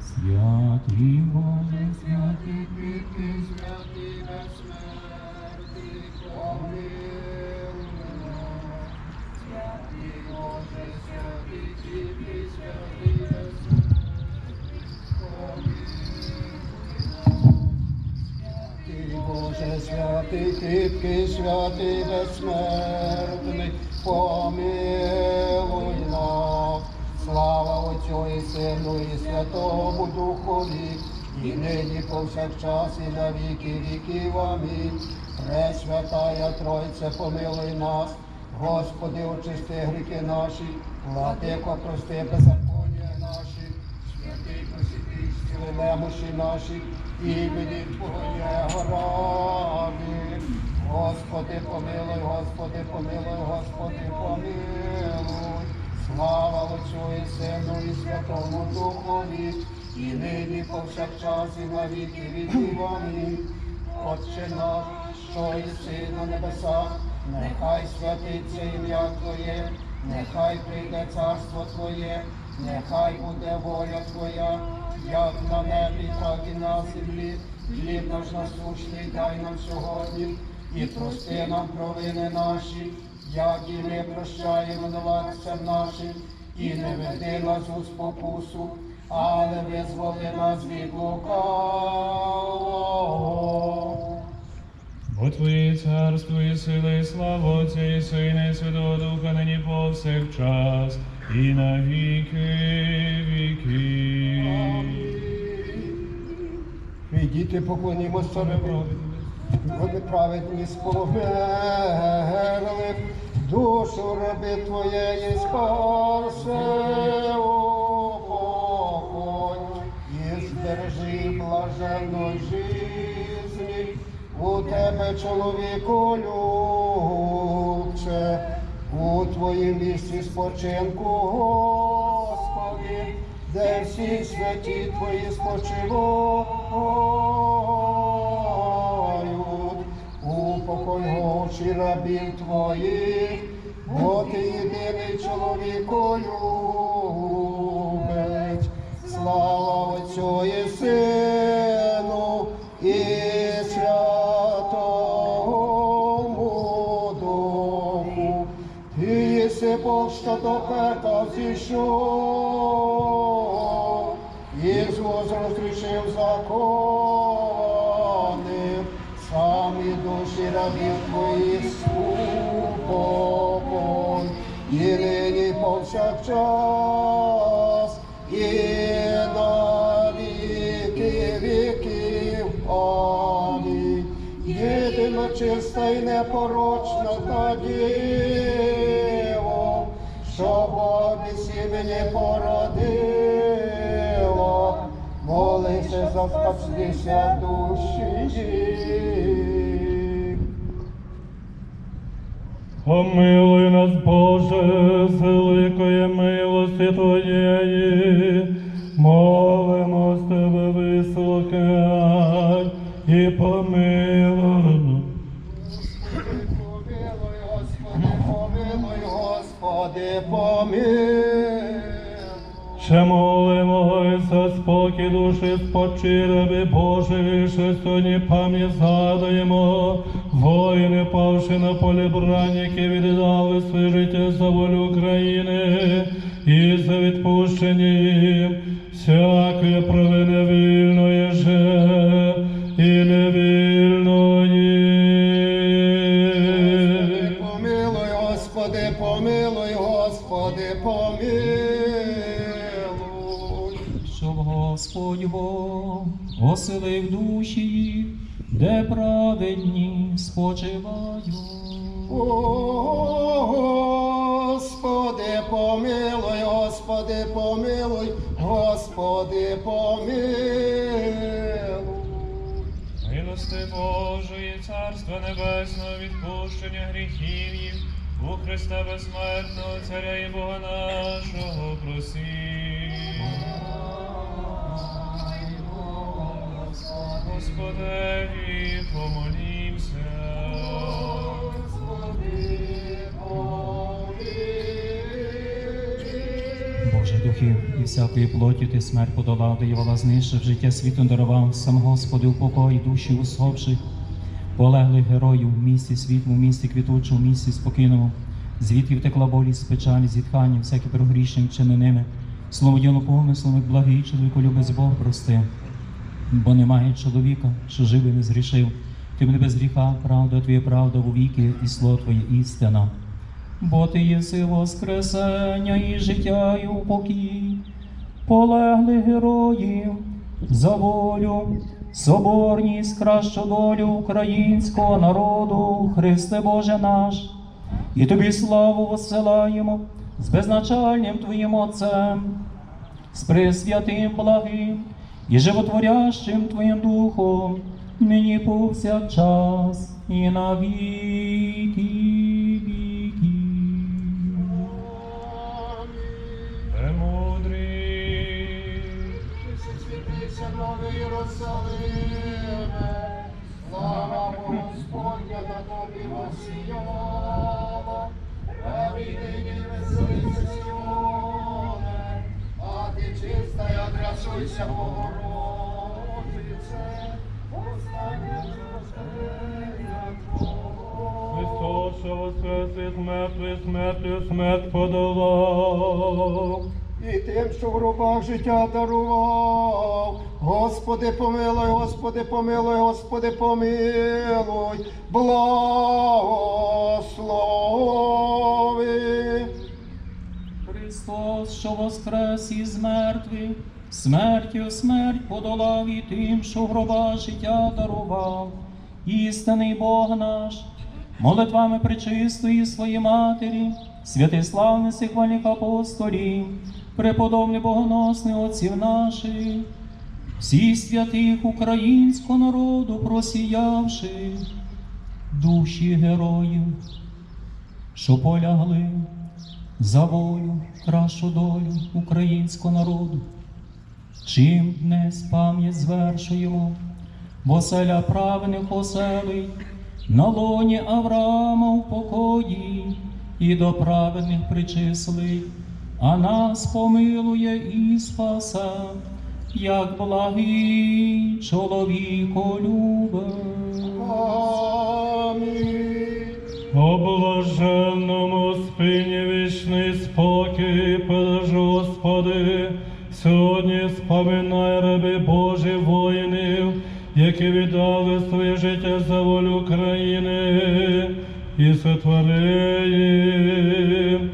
Святий Боже, святий Святий, святий, безсмертний, помилуй нас. Святий Боже, святий, тільки святий, безсмертний. Святий Боже, святий, кріпкий, святий, безсмертний, помилуй нас. Слава Отцю і Сину і Святому Духові, і нині повсякчас, і на віки віків. Амінь. Пресвятая Тройце, помилуй нас. Господи, очисти гріхи наші, владико, прости беззаконня наші, святий просвіти, зціли немощі наші, імені Твоєго ради. Господи, помилуй, Господи, помилуй, Господи, помилуй. Слава Отцю і Сину і Святому Духові, і нині повсякчас, і на віки віків. Отче наш, що єси на небесах, нехай святиться ім'я Твоє, нехай прийде царство Твоє, нехай буде воля Твоя, як на небі, так і на землі. Хліб наш насущний дай нам сьогодні, і прости нам провини наші, як і ми прощаємо винуватцям нашим, і не веди нас у спокусу, але визволи нас від лукавого. Бо Твоє царство і сила, і слава Отця і Сина, і Святого Духа, нині повсякчас, і на віки віків. Прийдіте, поклонімося цареві. Вони праведні спомерли, душу раби Твоєї спасе, упокой, і збережи блаженну жизни, у Тебе, чоловіку, любче, у Твоїм місці спочинку, Господи, де всі святі Твої спочивають, упокой очі рабів Твоїх, бо Ти єдиний чоловіку любець. Слава Отцю і Сину і Святому Духу. Ти єси Бог, що до пекла зійшов, Ісус розрішив закони, рабів твоїх і нині повсякчас, і на віки віків. Амінь. Єдина чиста і непорочна та діво, що Бобі сімені породило, молися за спаслися душі. їх. Помилуй нас, Боже, з великої милості Твоєї, молимо з Тебе вислухай і помилуй. Помилуй, Господи, помилуй, Господи, помилуй. Спокій душі спочиреби що сьогодні пам'ять згадуємо, воїни, павши на полі брань, які віддали своє життя за волю України і за відпущення всякої провини вільної же і невільної. Бог оселив душі, їх, де праведні спочивають. Господи, помилуй, Господи, помилуй, Господи, помилуй. Милости Божої, Царства Небесного, відпущення гріхів їх, у Христа безсмертного, Царя і Бога нашого просім. Господеві помолімся. Боже духи, і всякої плоті ти смерть подолав, вола знищив, життя світу дарував, сам Господи, упокой душі усопших, полеглих героїв в місті світлому, в місті квітучому, в місті спокійному, звідки втекла болість, печаль, зітхання, всякі прогрішення чиненими. Слово діло помислом, благий чоловіку любець Бог прости. Бо немає чоловіка, що живий не зрішив. Ти мене без гріха, правда, твоя правда у віки, і слово твоє істина. Бо ти єси воскресення і життя, і упокій, полеглих героїв за волю, соборність, кращу долю українського народу, Христе Боже наш, і тобі славу посилаємо з безначальним Твоїм Отцем, з пресвятим благим і животворящим Твоїм Духом, нині повсякчас і на віки віків. Премудрий. Світися новий Єрусалиме, слава Господня на тобі осіяла, правий нині веселися Сіоне, а ти чиста, я красуйся, Богородице, постане зростання Твого. Христос, що воскрес із мертвих, смертю смерть подолав. І тим, що в рубах життя дарував. Господи, помилуй, Господи, помилуй, Господи, помилуй, благослови. Христос, що воскрес із мертвих, смертю смерть подолав і тим, що гроба життя дарував, істинний Бог наш, молитвами пречистої своєї матері, святиславних сихвальних апостолів, преподобний богоносний отців наших, всіх святих українського народу просіявши, душі героїв, що полягли за волю, кращу долю українського народу. Чим днес пам'ять звершуємо, бо селя правних оселить, на лоні Авраама в покої і до праведних причислить, а нас помилує і спасе, як благий чоловіко любить. Амінь. Облаженному блаженному спині вічний спокій, переж Господи, сьогодні споминай раби Божі воїнів, які віддали своє життя за волю країни і сотвори їм.